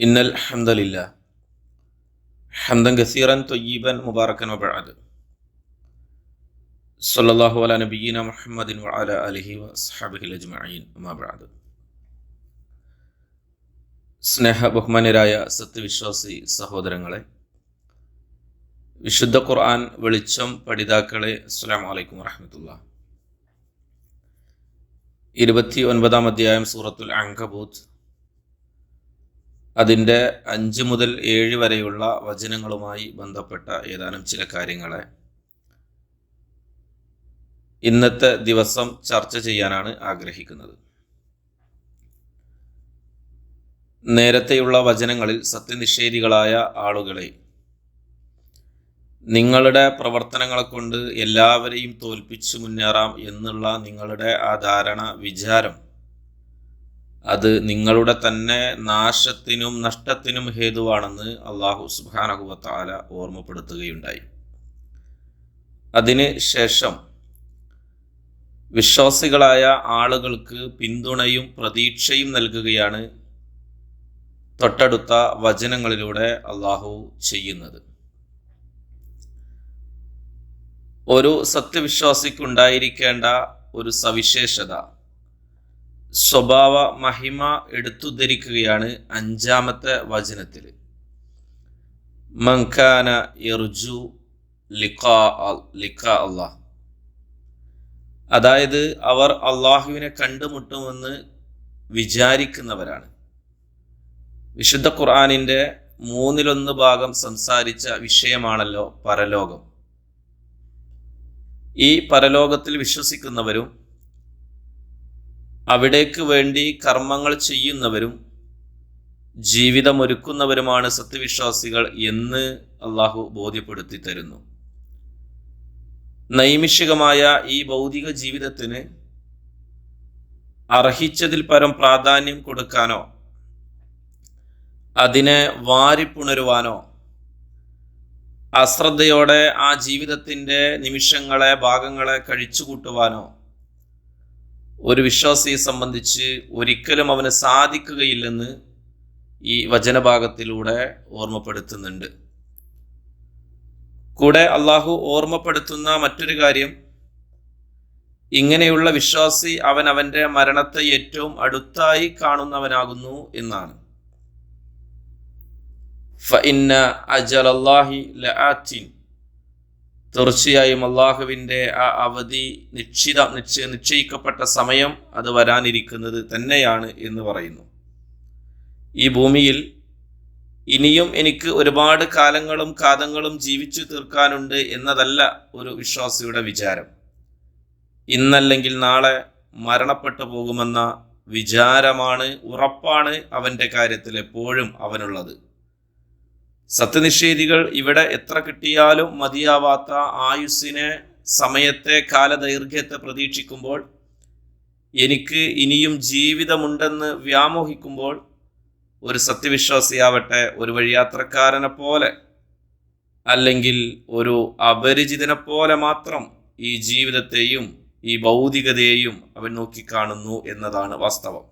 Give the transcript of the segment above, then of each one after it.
إن الحمد لله حمدا كثيرا طيبا مباركا وبعد صلى الله على نبينا محمد وعلى آله وأصحابه الأجمعين أما بعد സ്നേഹ ബഹുമാന്യരായ സത്യവിശ്വാസി സഹോദരങ്ങളെ വിശുദ്ധ ഖുർആൻ വെളിച്ചം പഠിതാക്കളെ അസ്സലാമു അലൈക്കും വറഹമത്തുള്ള ഇരുപത്തി ഒൻപതാം അധ്യായം സൂറത്തുൽ അങ്കബൂത്ത് അതിന്റെ അഞ്ച് മുതൽ ഏഴ് വരെയുള്ള വചനങ്ങളുമായി ബന്ധപ്പെട്ട ഏതാനും ചില കാര്യങ്ങളെ ഇന്നത്തെ ദിവസം ചർച്ച ചെയ്യാനാണ് ആഗ്രഹിക്കുന്നത്. നേരത്തെയുള്ള വചനങ്ങളിൽ സത്യനിഷേധികളായ ആളുകളെ നിങ്ങളുടെ പ്രവർത്തനങ്ങളെ കൊണ്ട് എല്ലാവരെയും തോൽപ്പിച്ചു മുന്നേറാം എന്നുള്ള നിങ്ങളുടെ ആ ധാരണ വിചാരം അത് നിങ്ങളുടെ തന്നെ നാശത്തിനും നഷ്ടത്തിനും ഹേതുവാണെന്ന് അള്ളാഹു സുബാനഹുവത്താല ഓർമ്മപ്പെടുത്തുകയുണ്ടായി. അതിന് ശേഷം വിശ്വാസികളായ ആളുകൾക്ക് പിന്തുണയും പ്രതീക്ഷയും നൽകുകയാണ് തൊട്ടടുത്ത വചനങ്ങളിലൂടെ അള്ളാഹു ചെയ്യുന്നത്. ഒരു സത്യവിശ്വാസിക്കുണ്ടായിരിക്കേണ്ട ഒരു സവിശേഷത സ്വഭാവ മഹിമ എടുത്തുദ്ധരിക്കുകയാണ് അഞ്ചാമത്തെ വചനത്തിൽ. മങ്കാന എർജു ലിഖാ ലിഖാ അള്ളാഹ് അതായത് അവർ അള്ളാഹുവിനെ കണ്ടുമുട്ടുമെന്ന് വിചാരിക്കുന്നവരാണ്. വിശുദ്ധ ഖുർആാനിന്റെ മൂന്നിലൊന്ന് ഭാഗം സംസാരിച്ച വിഷയമാണല്ലോ പരലോകം. ഈ പരലോകത്തിൽ വിശ്വസിക്കുന്നവരും അവിടേക്ക് വേണ്ടി കർമ്മങ്ങൾ ചെയ്യുന്നവരും ജീവിതമൊരുക്കുന്നവരുമാണ് സത്യവിശ്വാസികൾ എന്ന് അള്ളാഹു ബോധ്യപ്പെടുത്തി തരുന്നു. നൈമിഷികമായ ഈ ഭൗതിക ജീവിതത്തിന് അർഹിച്ചതിൽ പരം പ്രാധാന്യം കൊടുക്കാനോ അതിനെ വാരിപ്പുണരുവാനോ അശ്രദ്ധയോടെ ആ ജീവിതത്തിന്റെ നിമിഷങ്ങളെ ഭാഗങ്ങളെ കഴിച്ചുകൂട്ടുവാനോ ഒരു വിശ്വാസിയെ സംബന്ധിച്ച് ഒരിക്കലും അവന് സാധിക്കുകയില്ലെന്ന് ഈ വചനഭാഗത്തിലൂടെ ഓർമ്മപ്പെടുത്തുന്നുണ്ട്. കൂടെ അള്ളാഹു ഓർമ്മപ്പെടുത്തുന്ന മറ്റൊരു കാര്യം ഇങ്ങനെയുള്ള വിശ്വാസി അവൻ അവന്റെ മരണത്തെ ഏറ്റവും അടുത്തായി കാണുന്നവനാകുന്നു എന്നാണ്. ഫഇന്ന അജലല്ലാഹി ലആത്തിൻ. തീർച്ചയായും അള്ളാഹുവിന്റെ ആ അവധി നിശ്ചിത നിശ്ചയ നിശ്ചയിക്കപ്പെട്ട സമയം അത് വരാനിരിക്കുന്നത് തന്നെയാണ് എന്ന് പറയുന്നു. ഈ ഭൂമിയിൽ ഇനിയും എനിക്ക് ഒരുപാട് കാലങ്ങളും കാതങ്ങളും ജീവിച്ചു തീർക്കാനുണ്ട് എന്നതല്ല ഒരു വിശ്വാസിയുടെ വിചാരം. ഇന്നല്ലെങ്കിൽ നാളെ മരണപ്പെട്ടു പോകുമെന്ന വിചാരമാണ് ഉറപ്പാണ് അവന്റെ കാര്യത്തിൽ എപ്പോഴും അവനുള്ളത്. സത്യനിഷേധികൾ ഇവിടെ എത്ര കിട്ടിയാലും മതിയാവാത്ത ആയുസ്സിനെ സമയത്തെ കാലദൈർഘ്യത്തെ പ്രതീക്ഷിക്കുമ്പോൾ എനിക്ക് ഇനിയും ജീവിതമുണ്ടെന്ന് വ്യാമോഹിക്കുമ്പോൾ ഒരു സത്യവിശ്വാസിയാവട്ടെ ഒരു വഴിയാത്രക്കാരനെ പോലെ അല്ലെങ്കിൽ ഒരു അപരിചിതനെ പോലെ മാത്രം ഈ ജീവിതത്തെയും ഈ ഭൗതികതയെയും അവൻ നോക്കിക്കാണുന്നു എന്നതാണ് വാസ്തവം.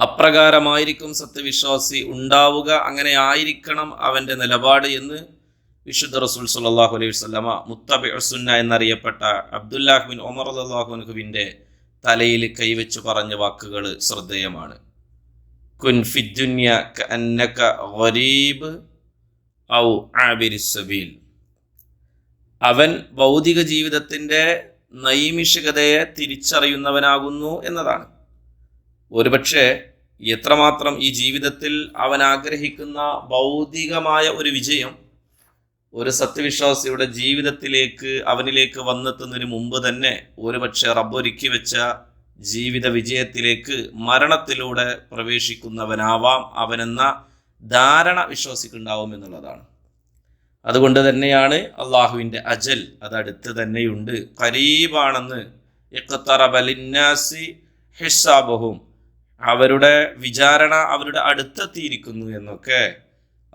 അപ്രകാരമായിരിക്കും സത്യവിശ്വാസി ഉണ്ടാവുക. അങ്ങനെ ആയിരിക്കണം അവന്റെ നിലപാട് എന്ന് വിശുദ്ധ റസൂൽ സല്ലാഹു അലൈഹി വസ്ലമ മുത്തബി സുന്ന എന്നറിയപ്പെട്ട അബ്ദുല്ലാഹുബിൻ ഒമർ അള്ളാഹുനുഹുവിന്റെ തലയിൽ കൈവച്ച് പറഞ്ഞ വാക്കുകൾ ശ്രദ്ധേയമാണ്. കുൻ ഫിദ്ദുന്യ അന്നക ഗരീബ് ഔ ആബിരി സബീൽ. അവൻ ഭൗതിക ജീവിതത്തിന്റെ നൈമിഷികതയെ തിരിച്ചറിയുന്നവനാകുന്നു എന്നതാണ്. ഒരുപക്ഷെ എത്രമാത്രം ഈ ജീവിതത്തിൽ അവൻ ആഗ്രഹിക്കുന്ന ഭൗതികമായ ഒരു വിജയം ഒരു സത്യവിശ്വാസിയുടെ ജീവിതത്തിലേക്ക് അവനിലേക്ക് വന്നെത്തുന്നതിന് മുമ്പ് തന്നെ ഒരുപക്ഷെ റബ്ബൊരുക്കി വെച്ച ജീവിത വിജയത്തിലേക്ക് മരണത്തിലൂടെ പ്രവേശിക്കുന്നവനാവാം അവനെന്ന ധാരണ വിശ്വാസിക്കുണ്ടാവും എന്നുള്ളതാണ്. അതുകൊണ്ട് തന്നെയാണ് അള്ളാഹുവിന്റെ അജൽ അത് അടുത്ത് തന്നെയുണ്ട്. കരീബാണെന്ന് ഇഖ്തറബലിന്നാസി ഹിസാബഹും അവരുടെ വിചാരണ അവരുടെ അടുത്തെത്തിയിരിക്കുന്നു എന്നൊക്കെ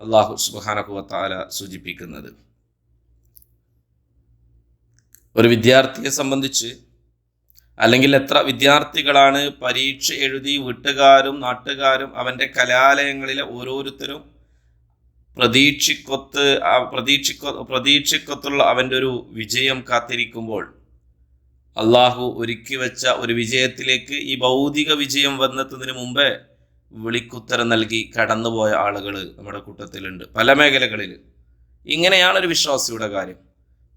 അള്ളാഹു സുബാനകുവത്താല സൂചിപ്പിക്കുന്നത്. ഒരു വിദ്യാർത്ഥിയെ സംബന്ധിച്ച് അല്ലെങ്കിൽ എത്ര വിദ്യാർത്ഥികളാണ് പരീക്ഷ എഴുതി വീട്ടുകാരും നാട്ടുകാരും അവന്റെ കലാലയങ്ങളിലെ ഓരോരുത്തരും പ്രതീക്ഷിക്കൊത്ത് പ്രതീക്ഷിക്കൊ പ്രതീക്ഷിക്കൊത്തുള്ള അവന്റെ ഒരു വിജയം കാത്തിരിക്കുമ്പോൾ അള്ളാഹു ഒരുക്കി വെച്ച ഒരു വിജയത്തിലേക്ക് ഈ ഭൗതിക വിജയം വന്നെത്തുന്നതിന് മുമ്പേ വിളിക്കുത്തരം നൽകി കടന്നുപോയ ആളുകൾ നമ്മുടെ കൂട്ടത്തിലുണ്ട് പല മേഖലകളിൽ ഇങ്ങനെയാണ് ഒരു വിശ്വാസിയുടെ കാര്യം.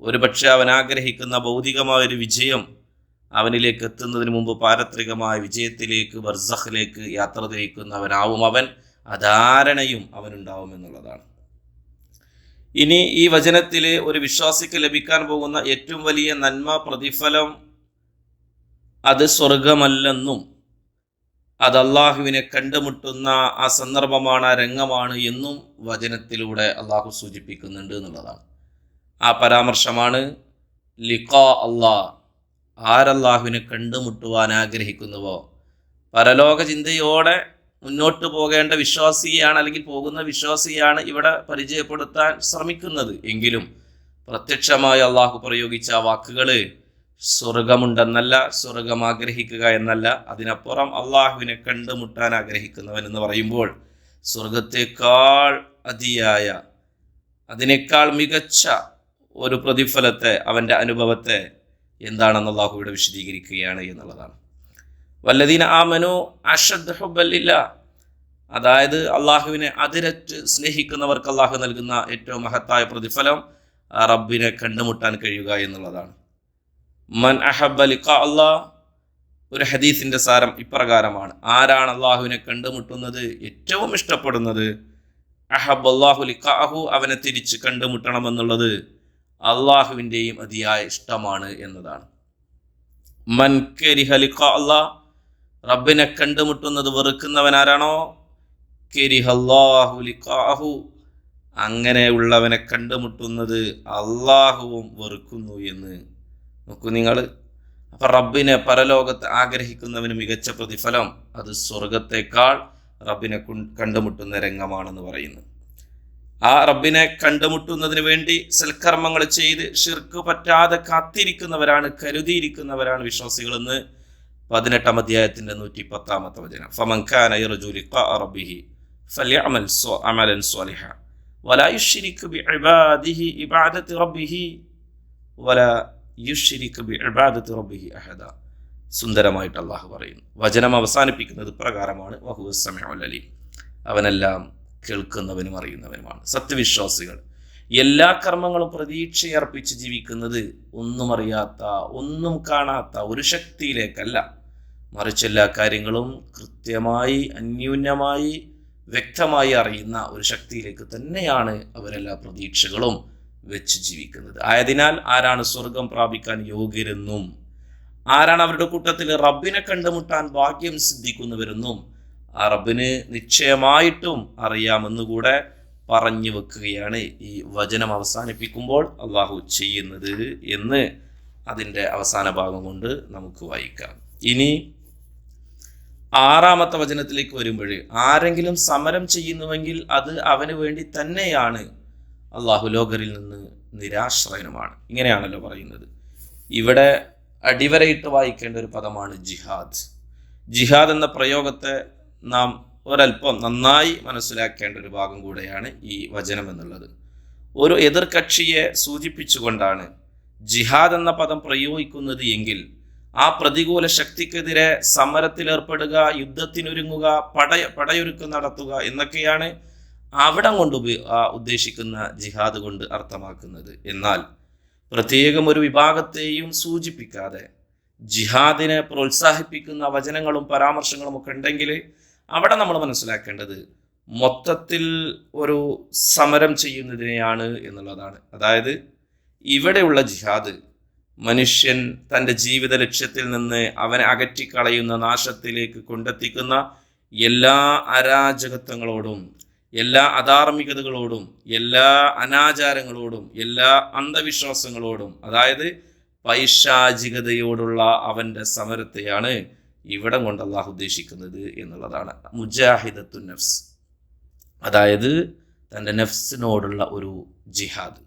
ഒരു പക്ഷേ അവൻ ആഗ്രഹിക്കുന്ന ഭൗതികമായ ഒരു വിജയം അവനിലേക്ക് എത്തുന്നതിന് മുമ്പ് പാരത്രികമായ വിജയത്തിലേക്ക് ബർസഖിലേക്ക് യാത്ര തിരിക്കുന്നവനാവും അവൻ അധാരണയും അവനുണ്ടാവും എന്നുള്ളതാണ്. ഇനി ഈ വചനത്തിൽ ഒരു വിശ്വാസിക്ക് ലഭിക്കാൻ പോകുന്ന ഏറ്റവും വലിയ നന്മ പ്രതിഫലം അത് സ്വർഗമല്ലെന്നും അത് അള്ളാഹുവിനെ കണ്ടുമുട്ടുന്ന ആ സന്ദർഭമാണ് ആ രംഗമാണ് എന്നും വചനത്തിലൂടെ അള്ളാഹു സൂചിപ്പിക്കുന്നുണ്ട് എന്നുള്ളതാണ്. ആ പരാമർശമാണ് ലിഖാ അള്ളാ ആരല്ലാഹുവിനെ കണ്ടുമുട്ടുവാൻ ആഗ്രഹിക്കുന്നുവോ? പരലോക ചിന്തയോടെ മുന്നോട്ട് പോകേണ്ട വിശ്വാസിയാണ് അല്ലെങ്കിൽ പോകുന്ന വിശ്വാസിയാണ് ഇവിടെ പരിചയപ്പെടുത്താൻ ശ്രമിക്കുന്നത്. എങ്കിലും പ്രത്യക്ഷമായി അള്ളാഹു പ്രയോഗിച്ച വാക്കുകൾ സ്വർഗമുണ്ടെന്നല്ല സ്വർഗം ആഗ്രഹിക്കുക എന്നല്ല. അതിനപ്പുറം അള്ളാഹുവിനെ കണ്ടുമുട്ടാൻ ആഗ്രഹിക്കുന്നവൻ എന്ന് പറയുമ്പോൾ സ്വർഗത്തെക്കാൾ അതിയായ അതിനേക്കാൾ മികച്ച ഒരു പ്രതിഫലത്തെ അവന്റെ അനുഭവത്തെ എന്താണെന്ന് അള്ളാഹുവിടെ വിശദീകരിക്കുകയാണ് എന്നുള്ളതാണ്. വല്ലദീന ആമനു അഷദ് ഹുബല്ലില്ല അതായത് അള്ളാഹുവിനെ അതിരറ്റ് സ്നേഹിക്കുന്നവർക്ക് അള്ളാഹു നൽകുന്ന ഏറ്റവും മഹത്തായ പ്രതിഫലം റബ്ബിനെ കണ്ടുമുട്ടാൻ കഴിയുക എന്നുള്ളതാണ്. മൻ അഹബ ലിഖ അള്ളാഹ് ഒരു ഹദീസിന്റെ സാരം ഇപ്രകാരമാണ്. ആരാണ് അള്ളാഹുവിനെ കണ്ടുമുട്ടുന്നത്? ഏറ്റവും ഇഷ്ടപ്പെടുന്നത് അഹബ് അള്ളാഹു ലിഖാഹു അവനെ തിരിച്ച് കണ്ടുമുട്ടണമെന്നുള്ളത് അള്ളാഹുവിന്റെയും അതിയായ ഇഷ്ടമാണ് എന്നതാണ്. മൻ കരിഹ ലിഖ അള്ളാഹ് റബ്ബിനെ കണ്ടുമുട്ടുന്നത് വെറുക്കുന്നവൻ ആരാണോ? കരിഹല്ലാഹു ലിഖാഹു അങ്ങനെയുള്ളവനെ കണ്ടുമുട്ടുന്നത് അള്ളാഹുവും വെറുക്കുന്നു എന്ന് നോക്കൂ നിങ്ങൾ അപ്പം റബ്ബിനെ പരലോകത്ത് ആഗ്രഹിക്കുന്നവന് മികച്ച പ്രതിഫലം അത് സ്വർഗത്തെക്കാൾ റബ്ബിനെ കണ്ടുമുട്ടുന്ന രംഗമാണെന്ന് പറയുന്നു. ആ റബ്ബിനെ കണ്ടുമുട്ടുന്നതിന് വേണ്ടി സൽക്കർമ്മങ്ങൾ ചെയ്ത് ഷിർക്ക് പറ്റാതെ കാത്തിരിക്കുന്നവരാണ് കരുതിയിരിക്കുന്നവരാണ് വിശ്വാസികളെന്ന് പതിനെട്ടാം അധ്യായത്തിന്റെ നൂറ്റി പത്താമത്തെ വചനം ലിഖാ റബ്ബിഹി ബിഇബാദിഹി ഇബാദത്തി റബ്ബിഹി ബി റബ്ബിഹി അഹദ. സുന്ദരമായിട്ട് അള്ളാഹു പറയുന്നു. വചനം അവസാനിപ്പിക്കുന്നത് പ്രകാരമാണ്. വഹുവ അവനെല്ലാം കേൾക്കുന്നവനും അറിയുന്നവനുമാണ്. സത്യവിശ്വാസികൾ. എല്ലാ കർമ്മങ്ങളും പ്രതീക്ഷയർപ്പിച്ച് ജീവിക്കുന്നത് ഒന്നും അറിയാത്ത ഒന്നും കാണാത്ത ഒരു ശക്തിയിലേക്കല്ല. മറിച്ച് എല്ലാ കാര്യങ്ങളും കൃത്യമായി അന്യൂന്യമായി വ്യക്തമായി അറിയുന്ന ഒരു ശക്തിയിലേക്ക് തന്നെയാണ് അവരെല്ലാ പ്രതീക്ഷകളും വെച്ച് ജീവിക്കുന്നത്. ആയതിനാൽ ആരാണ് സ്വർഗം പ്രാപിക്കാൻ യോഗ്യരെന്നും ആരാണ് അവരുടെ കൂട്ടത്തിൽ റബ്ബിനെ കണ്ടുമുട്ടാൻ ഭാഗ്യം സിദ്ധിക്കുന്നവരെന്നും ആ റബ്ബിന് നിശ്ചയമായിട്ടും അറിയാമെന്നുകൂടെ പറഞ്ഞു വെക്കുകയാണ് ഈ വചനം അവസാനിപ്പിക്കുമ്പോൾ അള്ളാഹു ചെയ്യുന്നത് എന്ന് അതിന്റെ അവസാന ഭാഗം കൊണ്ട് നമുക്ക് വായിക്കാം. ഇനി ആറാമത്തെ വചനത്തിലേക്ക് വരുമ്പോൾ ആരെങ്കിലും സമരം ചെയ്യുന്നുവെങ്കിൽ അത് അവന് വേണ്ടി തന്നെയാണ് അള്ളാഹു ലോകരിൽ നിന്ന് നിരാശ്രയനുമാണ്. ഇങ്ങനെയാണല്ലോ പറയുന്നത്. ഇവിടെ അടിവരയിട്ട് വായിക്കേണ്ട ഒരു പദമാണ് ജിഹാദ്. ജിഹാദ് എന്ന പ്രയോഗത്തെ നാം ഒരല്പം നന്നായി മനസ്സിലാക്കേണ്ട ഒരു ഭാഗം കൂടെയാണ് ഈ വചനം എന്നുള്ളത്. ഒരു എതിർകക്ഷിയെ സൂചിപ്പിച്ചുകൊണ്ടാണ് ജിഹാദ് എന്ന പദം പ്രയോഗിക്കുന്നത് എങ്കിൽ ആ പ്രതികൂല ശക്തിക്കെതിരെ സമരത്തിലേർപ്പെടുക യുദ്ധത്തിനൊരുങ്ങുക പടയ പടയൊരുക്കം നടത്തുക എന്നൊക്കെയാണ് അവിടം കൊണ്ട് ഉദ്ദേശിക്കുന്ന ജിഹാദ് കൊണ്ട് അർത്ഥമാക്കുന്നത്. എന്നാൽ പ്രത്യേകം ഒരു വിഭാഗത്തെയും സൂചിപ്പിക്കാതെ ജിഹാദിനെ പ്രോത്സാഹിപ്പിക്കുന്ന വചനങ്ങളും പരാമർശങ്ങളും ഒക്കെ ഉണ്ടെങ്കിൽ അവിടെ നമ്മൾ മനസ്സിലാക്കേണ്ടത് മൊത്തത്തിൽ ഒരു സമരം ചെയ്യുന്നതിനെയാണ് എന്നുള്ളതാണ്. അതായത് ഇവിടെയുള്ള ജിഹാദ് മനുഷ്യൻ തന്റെ ജീവിത ലക്ഷ്യത്തിൽ നിന്ന് അവനെ അകറ്റിക്കളയുന്ന നാശത്തിലേക്ക് കൊണ്ടെത്തിക്കുന്ന എല്ലാ അരാജകത്വങ്ങളോടും എല്ലാ അധാർമികതകളോടും എല്ലാ അനാചാരങ്ങളോടും എല്ലാ അന്ധവിശ്വാസങ്ങളോടും അതായത് പൈശാചികതയോടുള്ള അവന്റെ സമരത്തെയാണ് ഇവിടം കൊണ്ട് അള്ളാഹു ഉദ്ദേശിക്കുന്നത് എന്നുള്ളതാണ്. മുജാഹിദത്തു നഫ്സ്. അതായത് തന്റെ നഫ്സിനോടുള്ള ഒരു ജിഹാദ്.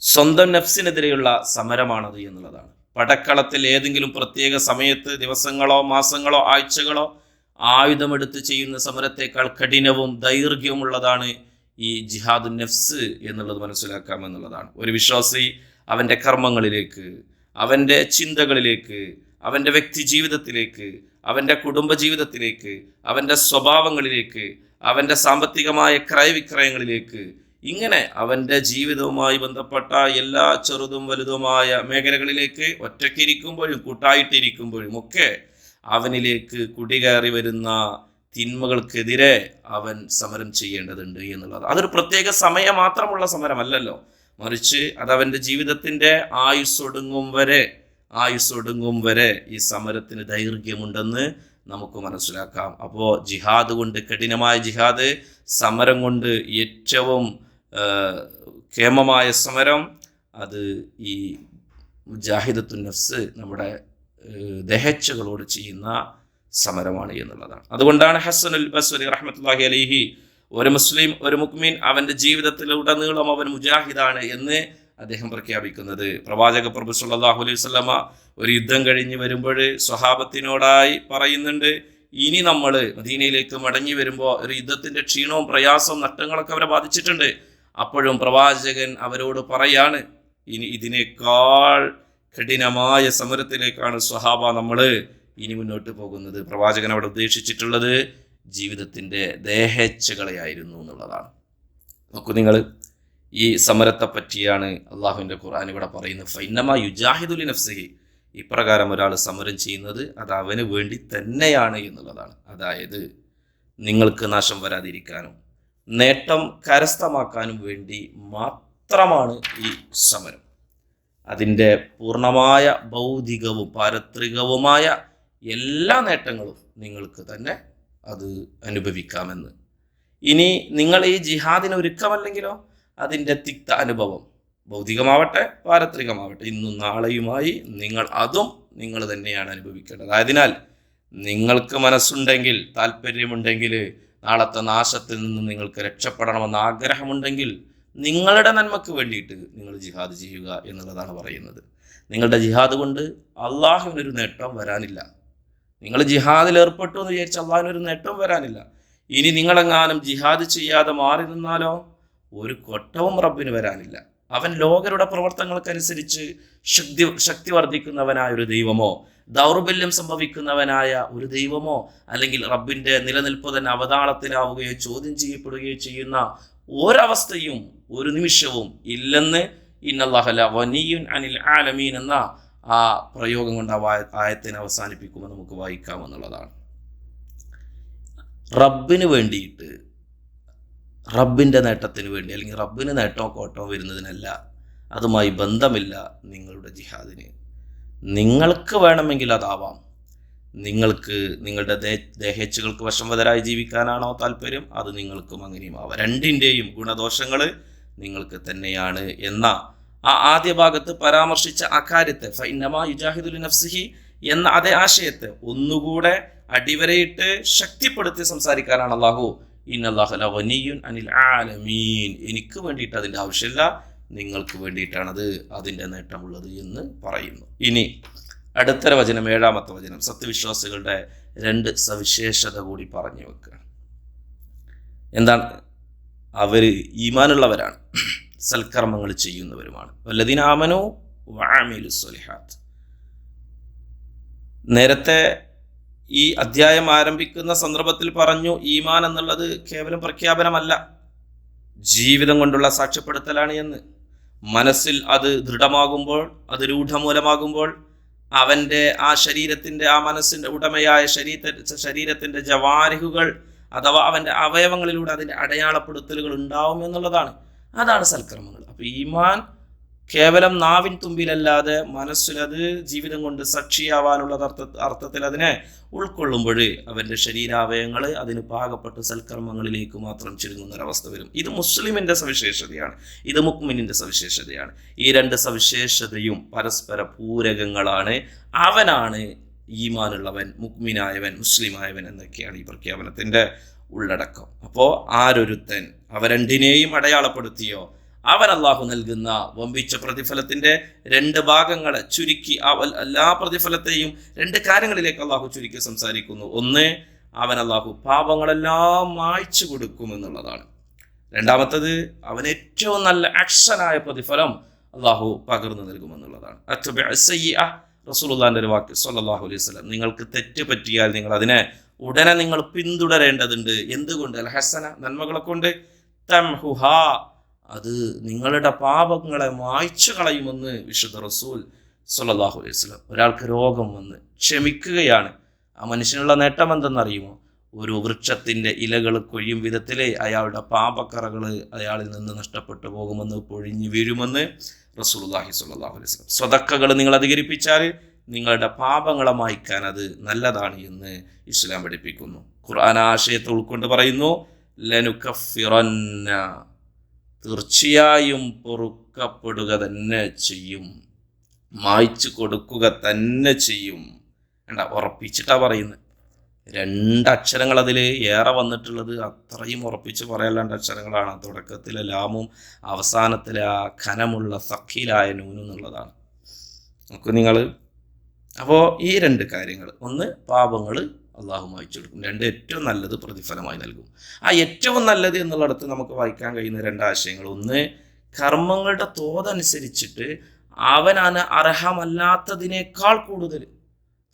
സ്വന്തം നഫ്സിനെതിരെയുള്ള സമരമാണത് എന്നുള്ളതാണ്. പടക്കളത്തിൽ ഏതെങ്കിലും പ്രത്യേക സമയത്ത് ദിവസങ്ങളോ മാസങ്ങളോ ആഴ്ചകളോ ആയുധമെടുത്ത് ചെയ്യുന്ന സമരത്തെക്കാൾ കഠിനവും ദൈർഘ്യവുമുള്ളതാണ് ഈ ജിഹാദു നഫ്സ് എന്നുള്ളത് മനസ്സിലാക്കാം എന്നുള്ളതാണ്. ഒരു വിശ്വാസി അവന്റെ കർമ്മങ്ങളിലേക്ക് അവന്റെ ചിന്തകളിലേക്ക് അവന്റെ വ്യക്തി ജീവിതത്തിലേക്ക് അവന്റെ കുടുംബ ജീവിതത്തിലേക്ക് അവന്റെ സ്വഭാവങ്ങളിലേക്ക് അവന്റെ സാമ്പത്തികമായ ക്രയവിക്രയങ്ങളിലേക്ക് ഇങ്ങനെ അവന്റെ ജീവിതവുമായി ബന്ധപ്പെട്ട എല്ലാ ചെറുതും വലുതുമായ മേഖലകളിലേക്ക് ഒറ്റയ്ക്കിരിക്കുമ്പോഴും കൂട്ടായിട്ടിരിക്കുമ്പോഴും ഒക്കെ അവനിലേക്ക് കുടികയറി വരുന്ന തിന്മകൾക്കെതിരെ അവൻ സമരം ചെയ്യേണ്ടതുണ്ട് എന്നുള്ളത്. അതൊരു പ്രത്യേക സമയം മാത്രമുള്ള സമരമല്ലല്ലോ. മറിച്ച് അത് അവന്റെ ജീവിതത്തിന്റെ ആയുസ്സൊടുങ്ങും വരെ ആയുസ്സൊടുങ്ങും വരെ ഈ സമരത്തിന് ദൈർഘ്യമുണ്ടെന്ന് നമുക്ക് മനസ്സിലാക്കാം. അപ്പോൾ ജിഹാദ് കൊണ്ട് കഠിനമായ ജിഹാദ് സമരം കൊണ്ട് ഏറ്റവും ക്ഷേമമായ സമരം അത് ഈ മുജാഹിദത്തു നഫ്സ് നമ്മുടെ ദഹച്ചകളോട് ചെയ്യുന്ന സമരമാണ് എന്നുള്ളതാണ്. അതുകൊണ്ടാണ് ഹസനുൽ ബസ്വരി റഹ്മത്തുല്ലാഹി അലിഹി ഒരു മുസ്ലിം ഒരു മുക്മീൻ അവന്റെ ജീവിതത്തിലുടനീളം അവൻ മുജാഹിദാണ് എന്ന് അദ്ദേഹം പ്രഖ്യാപിക്കുന്നത്. പ്രവാചക പ്രഭു സല്ലാഹു അലൈഹി വസല്ലമ ഒരു യുദ്ധം കഴിഞ്ഞ് വരുമ്പോൾ സ്വഹാബത്തിനോടായി പറയുന്നുണ്ട് ഇനി നമ്മൾ മദീനയിലേക്ക് മടങ്ങി വരുമ്പോൾ ഒരു യുദ്ധത്തിന്റെ ക്ഷീണവും പ്രയാസവും നഷ്ടങ്ങളൊക്കെ അവരെ ബാധിച്ചിട്ടുണ്ട്. അപ്പോഴും പ്രവാചകൻ അവരോട് പറയാണ് ഇനി ഇതിനേക്കാൾ കഠിനമായ സമരത്തിലേക്കാണ് സ്വഹാബ നമ്മൾ ഇനി മുന്നോട്ട് പോകുന്നത്. പ്രവാചകൻ അവിടെ ഉദ്ദേശിച്ചിട്ടുള്ളത് ജീവിതത്തിന്റെ ദേഹേച്ഛകളെയായിരുന്നു എന്നുള്ളതാണ്. നോക്കൂ നിങ്ങൾ ഈ സമരത്തെ പറ്റിയാണ് അള്ളാഹുവിന്റെ ഖുർആൻ ഇവിടെ പറയുന്നത്. ഫൈനമ യുജാഹിദുലി നഫ്സഹി ഇപ്രകാരം ഒരാൾ സമരം ചെയ്യുന്നത് അത് അവന് വേണ്ടി തന്നെയാണ് എന്നുള്ളതാണ്. അതായത് നിങ്ങൾക്ക് നാശം വരാതിരിക്കാനും നേട്ടം കരസ്ഥമാക്കാനും വേണ്ടി മാത്രമാണ് ഈ സമരം. അതിന്റെ പൂർണമായ ഭൗതികവും പാരത്രികവുമായ എല്ലാ നേട്ടങ്ങളും നിങ്ങൾക്ക് തന്നെ അത് അനുഭവിക്കാമെന്ന്. ഇനി നിങ്ങൾ ഈ ജിഹാദിന് ഒരുക്കമല്ലെങ്കിലോ? അതിന്റെ തിക്ത അനുഭവം ഭൗതികമാവട്ടെ പാരത്രികമാവട്ടെ. ഇന്നും നാളെയുമായി നിങ്ങൾ അതും നിങ്ങൾ തന്നെയാണ് അനുഭവിക്കേണ്ടത്. അതിനാൽ നിങ്ങൾക്ക് മനസ്സുണ്ടെങ്കിൽ താല്പര്യമുണ്ടെങ്കിൽ നാളത്തെ നാശത്തിൽ നിന്ന് നിങ്ങൾക്ക് രക്ഷപ്പെടണമെന്ന് ആഗ്രഹമുണ്ടെങ്കിൽ നിങ്ങളുടെ നന്മക്ക് വേണ്ടിയിട്ട് നിങ്ങൾ ജിഹാദ് ചെയ്യുക എന്നുള്ളതാണ് പറയുന്നത്. നിങ്ങളുടെ ജിഹാദ് കൊണ്ട് അള്ളാഹുവിനൊരു നേട്ടം വരാനില്ല. നിങ്ങൾ ജിഹാദിൽ ഏർപ്പെട്ടു എന്ന് വിചാരിച്ച് അള്ളാഹുവിനൊരു നേട്ടം വരാനില്ല. ഇനി നിങ്ങളെങ്ങാനും ജിഹാദ് ചെയ്യാതെ മാറി നിന്നാലോ ഒരു കൊട്ടവും റബ്ബിന് വരാനില്ല. അവൻ ലോകരുടെ പ്രവർത്തനങ്ങൾക്കനുസരിച്ച് ശക്തി ശക്തി വർദ്ധിക്കുന്നവനായ ഒരു ദൈവമോ ദൗർബല്യം സംഭവിക്കുന്നവനായ ഒരു ദൈവമോ അല്ലെങ്കിൽ റബ്ബിന്റെ നിലനിൽപ്പ് തന്നെ അവതാളത്തിലാവുകയോ ചോദ്യം ചെയ്യപ്പെടുകയോ ചെയ്യുന്ന ഒരവസ്ഥയും ഒരു നിമിഷവും ഇല്ലെന്ന് ഇന്നല്ലാഹല വനിയുൻ അനിൽ ആലമീൻ എന്ന ആ പ്രയോഗം കൊണ്ട് ആ ആയത്തിനെ അവസാനിപ്പിക്കുമ്പോൾ നമുക്ക് വായിക്കാമെന്നുള്ളതാണ് റബ്ബിന് വേണ്ടിയിട്ട് റബ്ബിന്റെ നേട്ടത്തിന് വേണ്ടി അല്ലെങ്കിൽ റബ്ബിന് നേട്ടമോ കോട്ടമോ വരുന്നതിനല്ല അതുമായി ബന്ധമില്ല നിങ്ങളുടെ ജിഹാദിന്. നിങ്ങൾക്ക് വേണമെങ്കിൽ അതാവാം. നിങ്ങൾക്ക് നിങ്ങളുടെ ദേഹേച്ഛകൾക്ക് വശംവതരായി ജീവിക്കാനാണോ താല്പര്യം? അത് നിങ്ങൾക്കും അങ്ങനെയും ആവാം. രണ്ടിന്റെയും ഗുണദോഷങ്ങൾ നിങ്ങൾക്ക് തന്നെയാണ് എന്ന ആ ആദ്യ ഭാഗത്ത് പരാമർശിച്ച അക്കാര്യത്തെ ഫൈനമാ യുജാഹിദുൽ നഫ്സിഹി എന്ന അതേ ആശയത്തെ ഒന്നുകൂടെ അടിവരയിട്ട് ശക്തിപ്പെടുത്തി സംസാരിക്കാനാണ് അള്ളാഹു ഇന്നല്ലാഹുല അനിൽ ആലമീൻ. എനിക്ക് വേണ്ടിയിട്ട് അതിന്റെ ആവശ്യമില്ല. നിങ്ങൾക്ക് വേണ്ടിയിട്ടാണത് അതിന്റെ നേട്ടമുള്ളത് എന്ന് പറയുന്നു. ഇനി അടുത്തര വചനം ഏഴാമത്തെ വചനം സത്യവിശ്വാസികളുടെ രണ്ട് സവിശേഷത കൂടി പറഞ്ഞു വെക്കുക. എന്താണ്? അവർ ഈമാനുള്ളവരാണ്. സൽക്കർമ്മങ്ങൾ ചെയ്യുന്നവരുമാണ്. വല്ലതിനാമനോ വാമിലു സൊലിഹാത്ത് നേരത്തെ ഈ അധ്യായം ആരംഭിക്കുന്ന സന്ദർഭത്തിൽ പറഞ്ഞു ഈമാൻ എന്നുള്ളത് കേവലം പ്രഖ്യാപനമല്ല. ജീവിതം കൊണ്ടുള്ള സാക്ഷ്യപ്പെടുത്തലാണ് എന്ന്. മനസ്സിൽ അത് ദൃഢമാകുമ്പോൾ അത് രൂഢമൂലമാകുമ്പോൾ അവന്റെ ആ ശരീരത്തിന്റെ ആ മനസ്സിന്റെ ഉടമയായ ശരീര ശരീരത്തിന്റെ ജവാരിഹുകൾ അഥവാ അവന്റെ അവയവങ്ങളിലൂടെ അതിന്റെ അടയാളപ്പെടുത്തലുകൾ ഉണ്ടാവും എന്നുള്ളതാണ്. അതാണ് സൽക്രമങ്ങൾ അപ്പോൾ ഈമാൻ കേവലം നാവിൻ തുമ്പിലല്ലാതെ മനസ്സിലത് ജീവിതം കൊണ്ട് സാക്ഷിയാവാനുള്ള അർത്ഥ അർത്ഥത്തിൽ അതിനെ ഉൾക്കൊള്ളുമ്പോൾ അവന്റെ ശരീരാവയവങ്ങൾ അതിന് പാകപ്പെട്ട സൽക്കർമ്മങ്ങളിലേക്ക് മാത്രം ചുരുങ്ങുന്ന ഒരവസ്ഥ വരും. ഇത് മുസ്ലിമിന്റെ സവിശേഷതയാണ്. ഇത് മുക്മിനിന്റെ സവിശേഷതയാണ്. ഈ രണ്ട് സവിശേഷതയും പരസ്പര പൂരകങ്ങളാണ്. അവനാണ് ഈമാനുള്ളവൻ മുക്മിനായവൻ മുസ്ലിമായവൻ എന്നൊക്കെയാണ് ഈ പ്രഖ്യാപനത്തിന്റെ ഉള്ളടക്കം. അപ്പോൾ ആരൊരുത്തൻ? അവ രണ്ടിനെയും അടയാളപ്പെടുത്തിയോ? അവൻ അള്ളാഹു നൽകുന്ന വമ്പിച്ച പ്രതിഫലത്തിന്റെ രണ്ട് ഭാഗങ്ങളെ ചുരുക്കി അവൻ എല്ലാ പ്രതിഫലത്തെയും രണ്ട് കാര്യങ്ങളിലേക്ക് അള്ളാഹു ചുരുക്കി സംസാരിക്കുന്നു. ഒന്ന് അവൻ അള്ളാഹു പാപങ്ങളെല്ലാം മായ്ച്ചു കൊടുക്കും എന്നുള്ളതാണ്. രണ്ടാമത്തത് അവൻ ഏറ്റവും നല്ല ആക്ഷനായ പ്രതിഫലം അള്ളാഹു പകർന്നു നൽകുമെന്നുള്ളതാണ് റസൂലുള്ളാന്റെ ഒരു വാക്ക് സല്ലല്ലാഹു അലൈഹി വസല്ലം. നിങ്ങൾക്ക് തെറ്റ് പറ്റിയാൽ നിങ്ങൾ അതിനെ ഉടനെ നിങ്ങൾ പിന്തുടരേണ്ടതുണ്ട്. എന്തുകൊണ്ട്? അൽ ഹസന നന്മകളെ കൊണ്ട് അത് നിങ്ങളുടെ പാപങ്ങളെ മായ്ച്ചു കളയുമെന്ന് വിശുദ്ധ റസൂൽ സല്ലല്ലാഹു അലൈഹി വസല്ലം ഒരാൾക്ക് രോഗം വന്ന് ക്ഷമിക്കുകയാണ്. ആ മനുഷ്യനുള്ള നേട്ടം എന്തെന്നറിയുമോ? ഒരു വൃക്ഷത്തിന്റെ ഇലകൾ കൊഴിയും വിധത്തിൽ അയാളുടെ പാപക്കറകൾ അയാളിൽ നിന്ന് നഷ്ടപ്പെട്ടു പോകുമെന്ന് പൊഴിഞ്ഞു വീഴുമെന്ന് റസൂലുള്ളാഹി സ്വല്ലല്ലാഹു അലൈഹി വസല്ലം സ്വതക്കകൾ നിങ്ങൾ അധികരിപ്പിച്ചാൽ നിങ്ങളുടെ പാപങ്ങളെ മായ്ക്കാൻ അത് നല്ലതാണ് എന്ന് ഇസ്ലാം പഠിപ്പിക്കുന്നു. ഖുർആൻ ആശയത്തെ ഉൾക്കൊണ്ട് പറയുന്നു ലനുക്കഫിറന്ന തീർച്ചയായും പൊറുക്കപ്പെടുക തന്നെ ചെയ്യും. മായ്ച്ചു കൊടുക്കുക തന്നെ ചെയ്യും. വേണ്ട ഉറപ്പിച്ചിട്ടാ പറയുന്നത്. രണ്ടക്ഷരങ്ങൾ അതിൽ ഏറെ വന്നിട്ടുള്ളത് അത്രയും ഉറപ്പിച്ച് പറയാനുള്ള അക്ഷരങ്ങളാണ്. തുടക്കത്തിലെ ലാമും അവസാനത്തിലെ ആ ഖനമുള്ള സഖിലായ നൂനും എന്നുള്ളതാണ്. നോക്കൂ നിങ്ങൾ അപ്പോൾ ഈ രണ്ട് കാര്യങ്ങൾ ഒന്ന് പാപങ്ങൾ അള്ളാഹു വായിച്ചു കൊടുക്കും രണ്ട് ഏറ്റവും നല്ലത് പ്രതിഫലമായി നൽകും. ആ ഏറ്റവും നല്ലത് എന്നുള്ളിടത്ത് നമുക്ക് വായിക്കാൻ കഴിയുന്ന രണ്ട് ആശയങ്ങൾ. ഒന്ന് കർമ്മങ്ങളുടെ തോതനുസരിച്ചിട്ട് അവനാണ് അർഹമല്ലാത്തതിനേക്കാൾ കൂടുതൽ.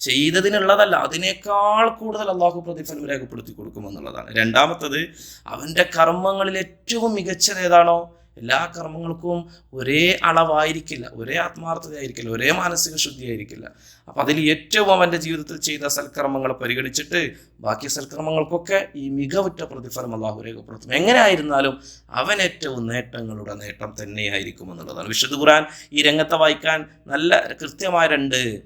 ചെയ്തതിനുള്ളതല്ല അതിനേക്കാൾ കൂടുതൽ അള്ളാഹു പ്രതിഫലം രേഖപ്പെടുത്തി കൊടുക്കുമെന്നുള്ളതാണ് രണ്ടാമത്തത് അവന്റെ കർമ്മങ്ങളിൽ ഏറ്റവും മികച്ചത് ഏതാണോ? എല്ലാ കർമ്മങ്ങൾക്കും ഒരേ അളവായിരിക്കില്ല ഒരേ ആത്മാർത്ഥതയായിരിക്കില്ല ഒരേ മാനസിക ശുദ്ധിയായിരിക്കില്ല. അപ്പം അതിൽ ഏറ്റവും അവന്റെ ജീവിതത്തിൽ ചെയ്ത സൽക്കർമ്മങ്ങൾ പരിഗണിച്ചിട്ട് ബാക്കി സൽക്കർമ്മങ്ങൾക്കൊക്കെ ഈ മികവുറ്റ പ്രതിഫലം അള്ളാഹു രേഖപ്പെടുത്തും. എങ്ങനെ ആയിരുന്നാലും അവൻ ഏറ്റവും നേട്ടങ്ങളുടെ നേട്ടം തന്നെയായിരിക്കും എന്നുള്ളതാണ്. വിശുദ്ധ ഖുറാൻ ഈ രംഗത്തെ വായിക്കാൻ നല്ല കൃത്യമായ രണ്ട്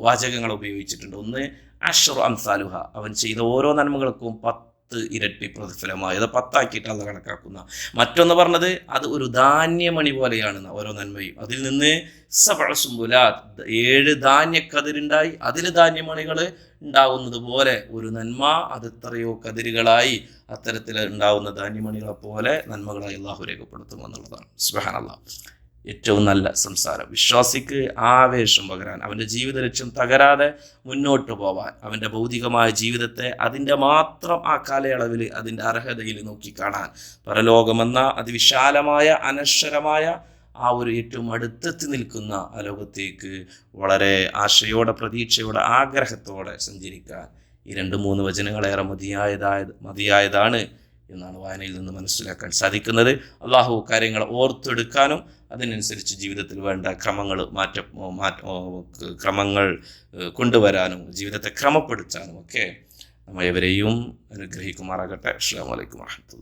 വാചകങ്ങൾ ഉപയോഗിച്ചിട്ടുണ്ട്. ഒന്ന് അഷർ അംസാലുഹ. അവൻ ചെയ്ത ഓരോ നന്മകൾക്കും പത്ത് ഇരട്ടി പ്രതിഫലമായി. അത് പത്താക്കിയിട്ടാണ് കണക്കാക്കുന്ന. മറ്റൊന്ന് പറഞ്ഞത് അത് ഒരു ധാന്യമണി പോലെയാണ് ഓരോ നന്മയും. അതിൽ നിന്ന് സബസുംബുലാത്ത് ഏഴ് ധാന്യക്കതിരുണ്ടായി. അതിൽ ധാന്യമണികൾ ഉണ്ടാവുന്നത് പോലെ ഒരു നന്മ അത് എത്രയോ കതിരുകളായി അത്തരത്തിൽ ഉണ്ടാവുന്ന ധാന്യമണികളെ പോലെ നന്മകളായി അള്ളാഹു രേഖപ്പെടുത്തുമെന്നുള്ളതാണ് സുബഹാനല്ല. ഏറ്റവും നല്ല സംസാരം. വിശ്വാസിക്ക് ആവേശം പകരാൻ അവന്റെ ജീവിത ലക്ഷ്യം തകരാതെ മുന്നോട്ട് പോവാൻ അവന്റെ ഭൗതികമായ ജീവിതത്തെ അതിന്റെ മാത്രം ആ കാലയളവിൽ അതിന്റെ അർഹതയിൽ നോക്കിക്കാണാൻ പരലോകമെന്ന അതിവിശാലമായ അനശ്വരമായ ആ ഒരു ഏറ്റവും അടുത്തെത്തി നിൽക്കുന്ന ആ ലോകത്തേക്ക് വളരെ ആശയോടെ പ്രതീക്ഷയോടെ ആഗ്രഹത്തോടെ സഞ്ചരിക്കാൻ ഈ രണ്ട് മൂന്ന് വചനങ്ങളേറെ മതിയായതായത് മതിയായതാണ് എന്നാണ് വായനയിൽ നിന്ന് മനസ്സിലാക്കാൻ സാധിക്കുന്നത്. അള്ളാഹു കാര്യങ്ങൾ ഓർത്തെടുക്കാനും അതിനനുസരിച്ച് ജീവിതത്തിൽ വേണ്ട ക്രമങ്ങൾ മാറ്റ മാറ്റ ക്രമങ്ങൾ കൊണ്ടുവരാനും ജീവിതത്തെ ക്രമപ്പെടുത്താനും ഒക്കെ നമ്മ എവരെയും അനുഗ്രഹിക്കുമാറാകട്ടെ. അസ്സാം വലൈക്കും വാഹമത്തുള്ള